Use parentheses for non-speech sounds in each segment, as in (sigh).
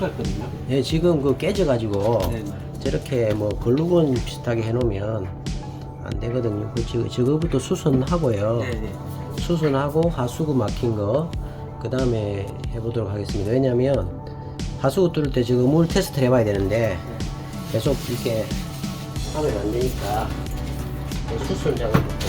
닦았거든요. 예, 지금 그 깨져가지고 네. 저렇게 뭐 글루건 비슷하게 해놓으면 안 되거든요. 그 저, 저거부터 수선하고요. 네. 네. 수선하고 하수구 막힌 거, 그 다음에 해보도록 하겠습니다. 왜냐면 하수구 뚫을 때 지금 물 테스트를 해봐야 되는데 계속 이렇게 하면 안 되니까 그 수선 작업부터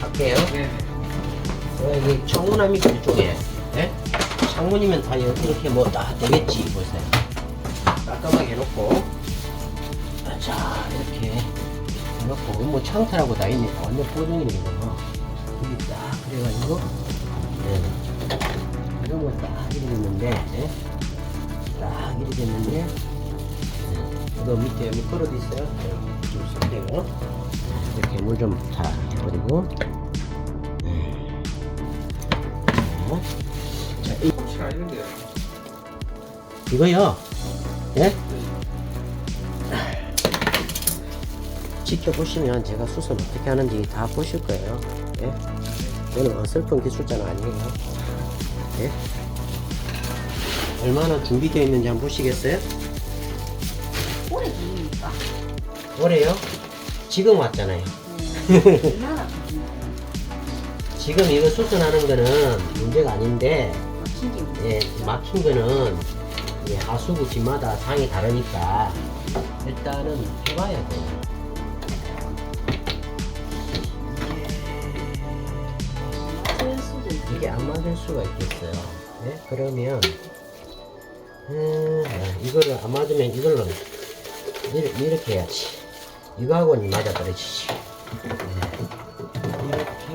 할게요. 네. 어, 여기 창문함이 이쪽에. 예? 창문이면 다 이렇게 뭐 다 되겠지, 보세요. 깔끔하게 해놓고. 아, 자, 이렇게 해놓고. 뭐 창틀하고 다 있네. 완전 이거. 여기 딱 그래가지고. 네. 이런 거딱 이렇게 됐는데, 예? 딱 이렇게 됐는데, 네. 이거 밑에 미끄러도 있어요. 네. 좀 쓸게요. 이렇게 물 좀 다 해버리고. 어? 자, 이, 혹시가 있는데요. 이거요. 예? 지켜보시면 제가 수선 어떻게 하는지 다 보실 거예요. 예? 저는 어설픈 기술자는 아니에요. 예? 얼마나 준비되어 있는지 한번 보시겠어요? 오래 걸립니까? 올해요? 지금 왔잖아요. 네. 얼마나 (laughs) 걸리나요? 지금 이거 수선하는 거는 문제가 아닌데, 막힌 게 문제. 예, 막힌 거는 예, 하수구 집마다 상이 다르니까 일단은 해봐야 돼요. 이게 안 맞을 수가 있겠어요. 네? 그러면 음, 아, 이거를 안 맞으면 이걸로 이렇게, 이렇게 해야지. 이거하고는 맞아 떨어지지. 네.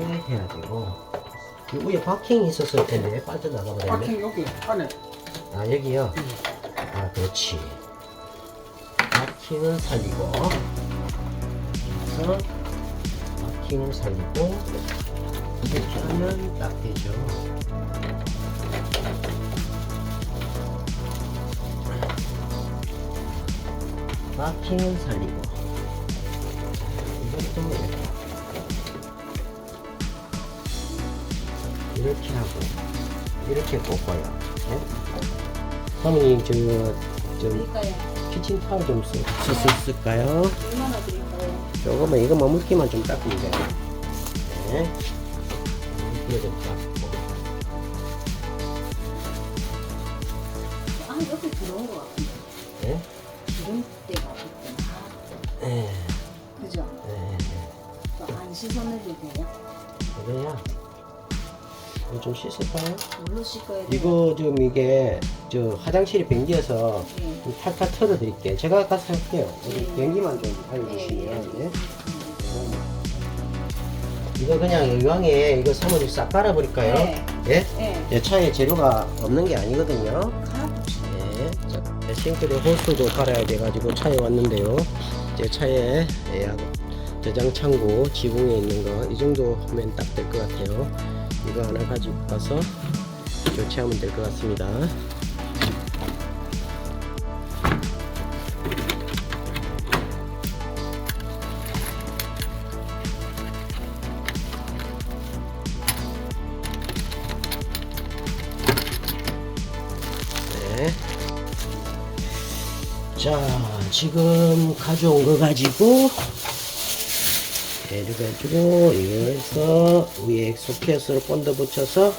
이렇게 해야 되고 이 위에 바킹이 있었을 텐데 왜 빠져나가 버렸네. 파킹 여기 안에. 아 여기요. 아 그렇지. 마킹을 살리고 그래서 마킹을 살리고 이렇게 하면 딱 되죠. 마킹을 살리고 이것도 뭐 이렇게 이렇게 하고 이렇게 꽂아요. 네? 사모님 저, 저 드릴까요? 키친 타월 좀 쓸까요? 얼마나 드릴까요? 조금만 이것만 물기만 좀 닦으면 돼요. 네. 물기를 좀 닦고. 아, 여기 들어온 같은데. 네. 기름 때가 없구나. 네. 그죠? 네. 또안 씻어내도 돼요? 그래야. 이거 좀 씻을까요? 물로 씻어야 돼요? 이거 좀 이게 저 화장실이 변기여서 네. 좀 탈탈 털어드릴게요. 제가 가서 할게요. 여기 네. 변기만 좀 네, 알려주시면. 네. 네. 이거 그냥 이왕에 이거 사모님 싹 깔아버릴까요? 네. 예? 네. 내 차에 재료가 없는 게 아니거든요. 네. 자, 싱크대 호스도 갈아야 돼가지고 차에 왔는데요. 제 차에 예약 저장 창고 지붕에 있는 거 이 정도 하면 딱 될 것 같아요. 이거 하나 가지고 가서 교체하면 될 것 같습니다. 네. 자, 지금 가져온 거 가지고 이렇게 가지고 이거에서 위에 소켓으로 본드 붙여서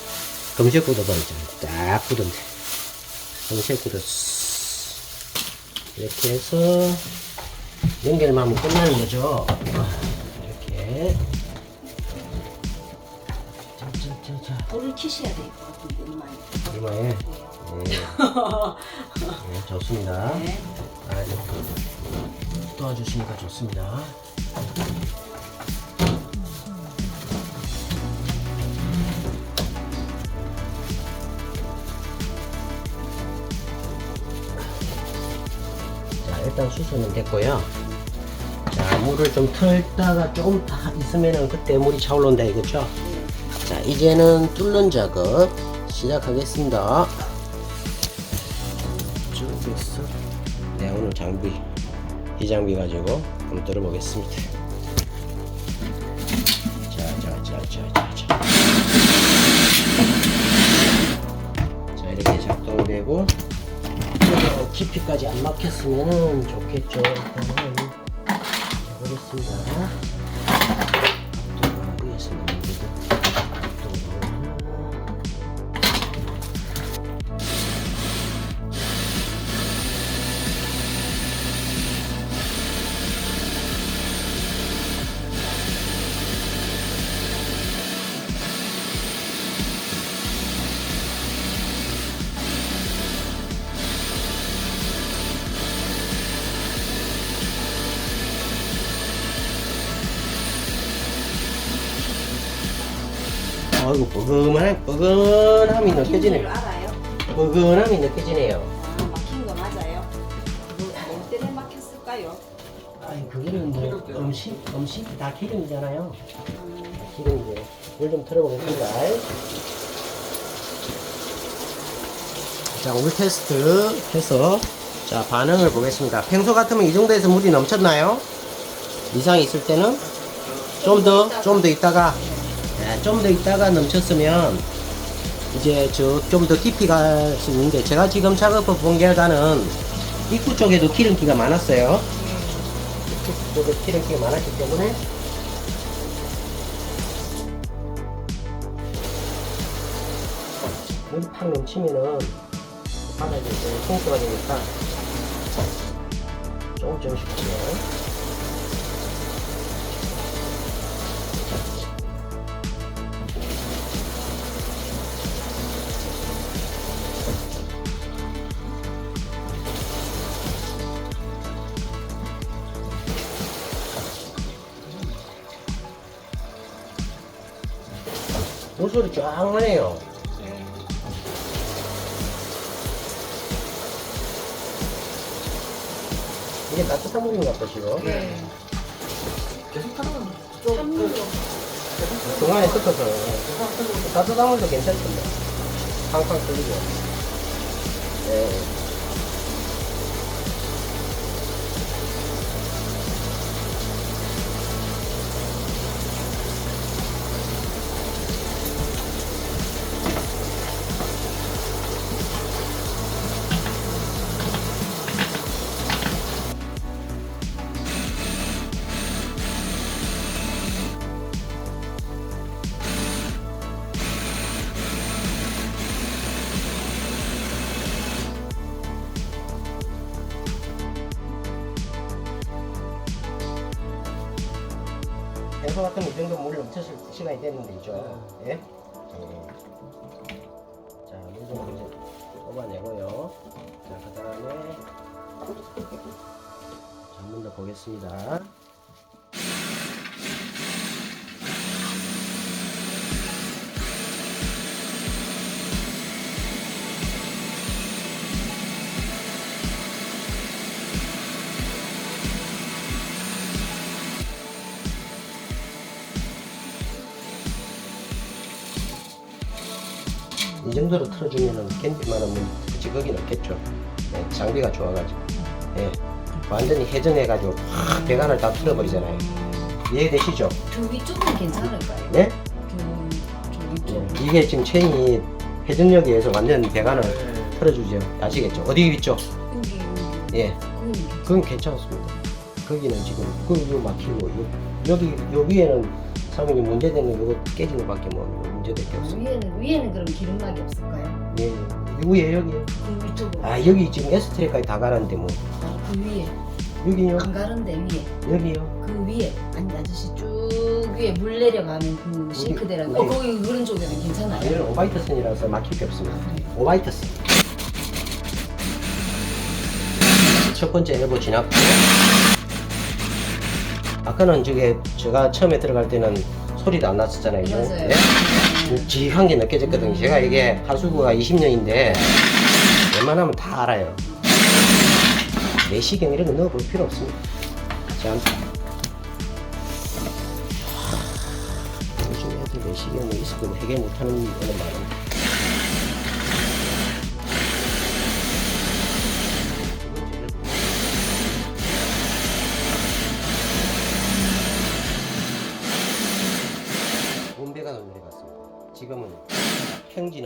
금색 굳어 버리죠. 딱 돼. 금색 굳었어. 이렇게 해서 연결만 하면 끝나는 거죠. 이렇게. 자자자자. 불을 켜셔야 될 것 같은데, 이만. 이마에. 네. 네, 좋습니다. 네. 아주 도와주시니까 좋습니다. 일단 수선은 됐고요. 자, 물을 좀 틀다가 조금 다 있으면은 그때 물이 차올른다 이거죠? 자, 이제는 뚫는 작업 시작하겠습니다. 저기서 네 오늘 장비 이 장비 가지고 한번 들어보겠습니다. 자 자 자 자 자 자. 자 이렇게 작동되고 좀 깊이까지 안 막혔으면 좋겠죠. 일단은 해보겠습니다. 또 위에서 아이고 뻐근한 뻐근함이 느껴지네. 줄 알아요? 뻐근함이 느껴지네요. 아, 막힌 거 맞아요? 뭐, 뭐 때문에 막혔을까요? 아이 그거는 뭐 음식 음식 다 기름이잖아요. 음, 기름이죠. 물좀 틀어보겠습니다. 자, 물 테스트 해서 자 반응을 보겠습니다. 평소 같으면 이 정도에서 물이 넘쳤나요? 이상이 있을 때는 좀 더 좀 더 있다가 네, 좀 더 있다가 넘쳤으면 이제 저 좀 더 깊이 갈 수 있는데 제가 지금 작업을 본 결과는 입구 쪽에도 기름기가 많았어요. 입구 쪽에 기름기가 많았기 때문에 물이 팍 넘치면은 바닥이 좀 통수가 되니까 조금 조금씩 해요. 소리 쫙 나네요. 이게 따뜻한 물인 것 같다, 지금. 네. 계속 하면 찬물로. 중간에 섞어서. 따뜻한 물도 괜찮던데. 팡팡 끓이고. 네. 평소 같으면 이 정도 물 넘쳤을 시간이 됐는데, 있죠? 예? 예. 자, 물 좀 이제 뽑아내고요. 자, 그 다음에. 자, 물더 보겠습니다. 이 정도로 틀어주면은 견딜만한 문 지거긴 없겠죠. 네, 장비가 좋아가지고. 예. 완전히 해정해가지고 확 배관을 다 틀어버리잖아요. 이해되시죠? 그 위쪽은 괜찮을까요? 네? 그, 저 예. 위쪽. 이게 지금 체인이 회전력에 의해서 완전 배관을 틀어주죠. 아시겠죠? 어디 있죠? 여기, 여기. 예. 그건 괜찮습니다. 거기는 지금 그요 막히고 요, 여기 요 위에는 사모님 문제되는 거 이거 깨진 거밖에 뭐 문제될 게 아, 없습니다. 위에는, 위에는 그럼 기름막이 없을까요? 예. 위에 여기 그 위쪽으로. 아 여기 지금 에스트레까지 다 갈았는데 뭐 아, 그 위에. 여기요 안 가는데 위에. 여기요 그 위에. 아니, 아저씨 쭉 위에 물 내려가는 그 싱크대랑. 어디? 어, 거기 그런 쪽에는 괜찮아요. 얘는 오바이트 선이라서 막힐 게 없습니다. 아, 그래요? 오바이트 선. 첫 번째 엘보 지났고 아까는 저게 제가 처음에 들어갈 때는 소리도 안 났었잖아요. 그죠? 맞아요. 예? 묵직한 게 느껴졌거든요. 제가 이게 하수구가 20년인데 웬만하면 다 알아요. 내시경 이런 거 넣어볼 필요 없습니다. 자, 요즘 애들 내시경이 있어도 해결 못하는 애는 많은데.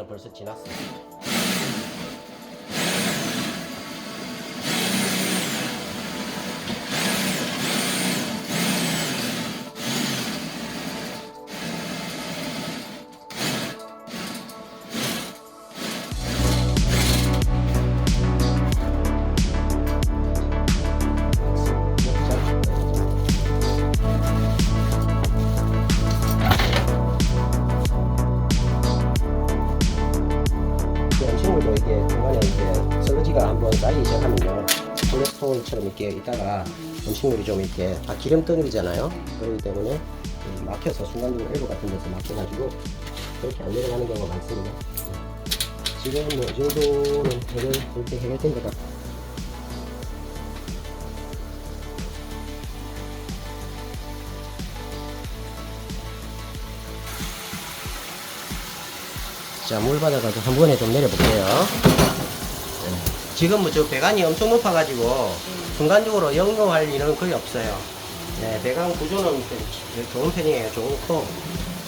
벌써 지났어요 이게 중간에 이렇게 설거지가 한번 쌓이기 시작하면요. 콜레스테롤처럼 이렇게 있다가 음식물이 좀 이렇게 다 기름 덩어리잖아요. 그렇기 때문에 이 막혀서 순간적으로 엘보 같은 데서 막혀가지고 그렇게 안 내려가는 경우가 많습니다. 지금 뭐이 정도는 해결, 이렇게 해결된 것 같아요. 자, 물 받아가지고 한 번에 좀 내려볼게요. 네. 지금 뭐 저 배관이 엄청 높아가지고 순간적으로 연거할 일은 거의 없어요. 네, 배관 구조는 좀 좋은 편이에요. 좋고,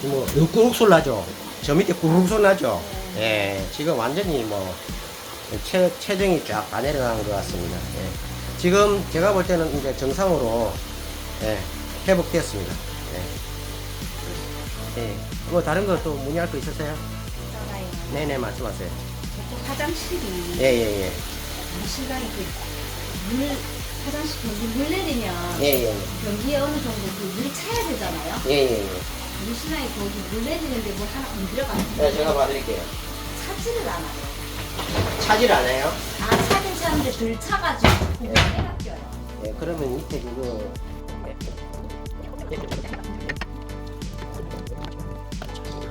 뭐, 꾸룩 소리 나죠? 저 밑에 꾸룩 소리 나죠? 예, 지금 완전히 뭐, 체, 체정이 쫙 다 내려가는 것 같습니다. 예. 지금 제가 볼 때는 이제 정상으로, 예, 회복됐습니다. 예. 예. 뭐 다른 거 또 문의할 거 있으세요? 네네 말씀하세요. 화장실이 예예 예. 시간이 그물 화장실 변기 물 내리면 예 예 예. 변기에 어느 정도 그 물이 차야 되잖아요. 예 예예. 우리 신랑이 거기 물 내리는데 뭐 하나 건드려가지고 네 제가 봐드릴게요. 차지를 않아요. 차질 안 해요? 다 차긴 차는데 덜 차가지고 그게 때가 껴요. 예 그러면 밑에 그거.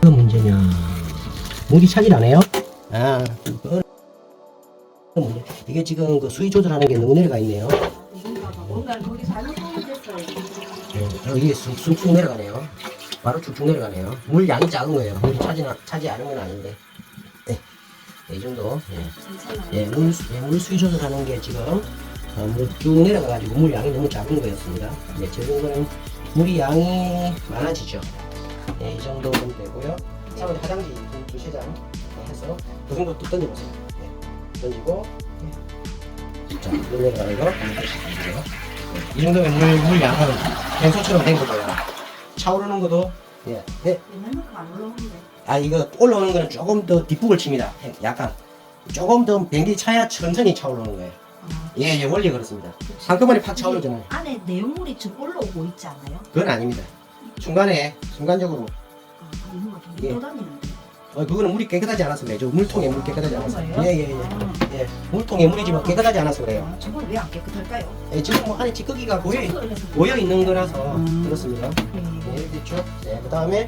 그 문제냐? 물이 차질 안 해요? 아. 그 문제. 이게 지금 그 수위 조절하는 게 너무 내려가 있네요. 뭔가 물이 잘못. 네, 어, 이게 쑥- 쑥쑥 내려가네요. 바로 쭉쭉 내려가네요. 물 양이 작은 거예요. 물이 차지, 차지 않은 건 아닌데. 네. 이 정도. 예. 괜찮아요. 예, 물, 수- 예, 물 수위 조절하는 게 지금 어, 물이 쭉 내려가가지고 물 양이 너무 작은 거였습니다. 네, 저 정도는 물이 양이 많아지죠. 예, 이 정도면 되고요. 사모님 화장지 두- 두세 장 해서 그 정도 또 던져보세요. 예, 던지고 예. 자, 물 내려가는 거 보시면 이 정도면 물, 물 양은 뱅소처럼 된 거고요. 차오르는 것도 예, 네. 옛날만큼 안 올라오는데. 아 이거 올라오는 거는 조금 더 뒷북을 칩니다. 약간 조금 더 변기 차야 천천히 차오르는 거예요. 아, 예, 예, 원리 그렇습니다. 한꺼번에 팍 차오르잖아요. 안에 내용물이 좀 올라오고 있지 않아요? 그건 아닙니다. 중간에 순간적으로 아, 이모가 좀 예. 떠다니는데. 어, 그거는 물이 깨끗하지 않아서 그래요. 저 물통에 물 깨끗하지 않아서. 거예요? 예, 예, 예. 아, 예, 물통에 물이지만 깨끗하지 않아서 그래요. 아, 저건 왜 안 깨끗할까요? 예, 지금 뭐 안에 찌꺼기가 고여, 고여 있는 거라서 음. 그렇습니다. 예. 예, 이렇게 됐죠? 네, 그 다음에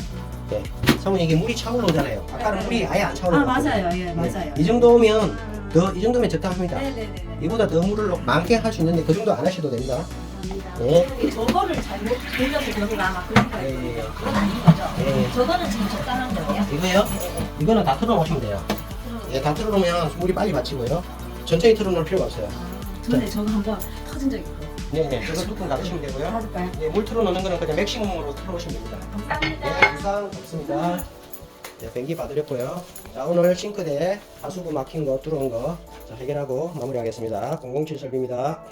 네, 사모님 이게 물이 차오르잖아요. 아까는 물이 아예 안 아 차오르거든요. 맞아요, 예 네, 맞아요. 이 정도면 더 이 정도면 적당합니다. 네네네. 이보다 더 물을 많게 할 수 있는데 그 정도 안 하셔도 됩니다. 예. 저거를 잘못 돌려서 여기가 아마 그런 거예요. 예, 예. 그건 아닌 거죠. 예. 저거는 지금 적당한 거예요. 이거요? 이거는 다 틀어놓으시면 돼요. 예, 다 틀어놓으면 물이 빨리 받치고요. 천천히 틀어놓을 필요가 없어요. 근데 저거 한번 터진 적 있고. 네, 네. 그래서 뚜껑 닫으시면 되고요. 닫을까요? 예, 물 틀어놓는 거는 그냥 맥시멈으로 틀어놓으시면 됩니다. 감사합니다. 네, 이상 없습니다. 네, 변기 봐드렸고요. 자, 오늘 싱크대 하수구 막힌 거, 뚫은 거 자, 해결하고 마무리하겠습니다. 007 설비입니다.